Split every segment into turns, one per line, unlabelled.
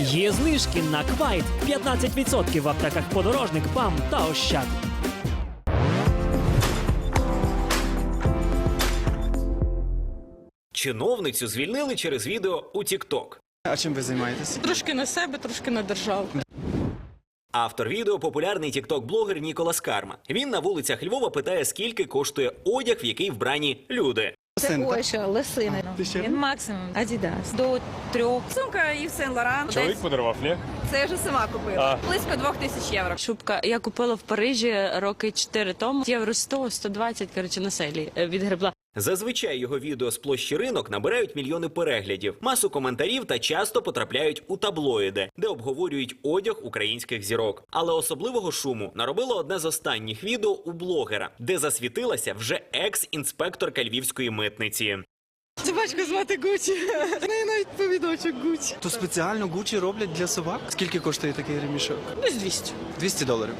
Є знижки на квайт 15% в аптеках подорожник, ПАМ та Ощад.
Чиновницю звільнили через відео у TikTok.
А чим ви займаєтесь?
Трошки на себе, трошки на державу.
Автор відео популярний тікток-блогер Ніколас Карма. Він на вулицях Львова питає, скільки коштує одяг, в який вбрані люди.
Це Ойша.
Ти ще?
Він максимум Адідас. До трьох.
Сумка Ів Сен Лоран.
Чоловік подарував, ні?
Це я вже сама купила. Близько двох тисяч євро.
Шубка я купила в Парижі роки 4 тому. Євро 100, 120, коротше, на селі е, відгребла.
Зазвичай його відео з площі ринок набирають мільйони переглядів, масу коментарів та часто потрапляють у таблоїди, де обговорюють одяг українських зірок. Але особливого шуму наробило одне з останніх відео у блогера, де засвітилася вже екс-інспекторка львівської митниці.
Собачку звати Гучі. В неї навіть повідочок Гучі.
То спеціально Гучі роблять для собак? Скільки коштує такий ремішок?
Десь 200.
200 доларів.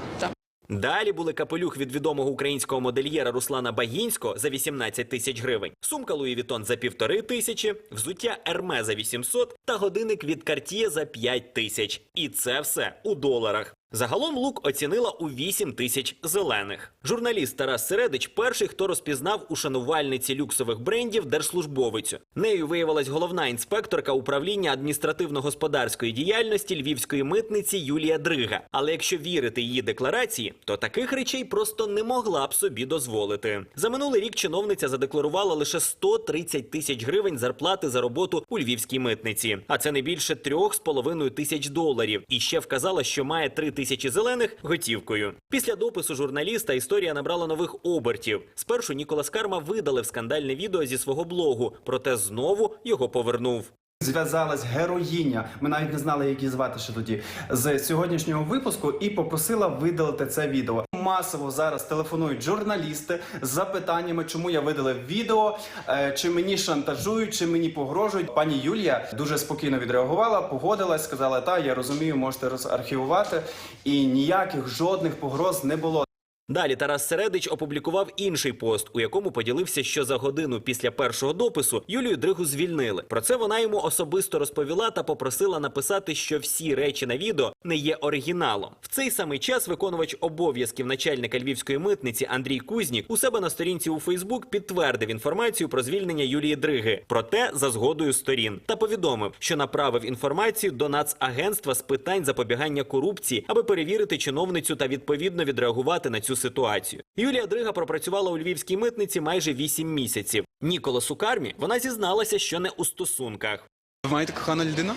Далі були капелюх від відомого українського модельєра Руслана Багінського за 18 тисяч гривень, сумка Луї Вітон за півтори тисячі, взуття Ерме за 800 та годинник від Cartier за 5 тисяч. І це все у доларах. Загалом лук оцінила у 8 тисяч зелених. Журналіст Тарас Середич перший, хто розпізнав у шанувальниці люксових брендів держслужбовицю. Нею виявилась головна інспекторка управління адміністративно-господарської діяльності львівської митниці Юлія Дрига. Але якщо вірити її декларації, то таких речей просто не могла б собі дозволити. За минулий рік чиновниця задекларувала лише 130 тисяч гривень зарплати за роботу у львівській митниці, а це не більше трьох з половиною тисяч доларів. І ще вказала, що має три тисячі зелених готівкою. Після допису журналіста історія набрала нових обертів. Спершу Ніколас Карма видалив скандальне відео зі свого блогу, проте знову його повернув.
Зв'язалась героїня. Ми навіть не знали, як її звати ще тоді з сьогоднішнього випуску, і попросила видалити це відео. Масово зараз телефонують журналісти з запитаннями, чому я видалив відео, е, чи мені шантажують, чи мені погрожують. Пані Юлія дуже спокійно відреагувала, погодилась, сказала: та я розумію, можете розархівувати. І ніяких жодних погроз не було.
Далі Тарас Середич опублікував інший пост, у якому поділився, що за годину після першого допису Юлію Дригу звільнили. Про це вона йому особисто розповіла та попросила написати, що всі речі на відео не є оригіналом. В цей самий час виконувач обов'язків начальника львівської митниці Андрій Кузнік у себе на сторінці у Фейсбук підтвердив інформацію про звільнення Юлії Дриги, проте за згодою сторін, та повідомив, що направив інформацію до Нацагентства з питань запобігання корупції, аби перевірити чиновницю та відповідно відреагувати на цю ситуацію. Юлія Дрига пропрацювала у львівській митниці майже 8 місяців. Ніколасу Кармі вона зізналася, що не у стосунках.
Ви маєте кохана людина?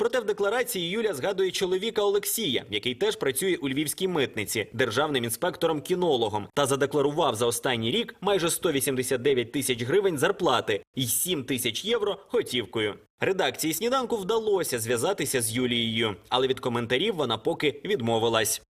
Проте в декларації Юля згадує чоловіка Олексія, який теж працює у львівській митниці, державним інспектором-кінологом, та задекларував за останній рік майже 189 тисяч гривень зарплати і 7 тисяч євро готівкою. Редакції сніданку вдалося зв'язатися з Юлією, але від коментарів вона поки відмовилась.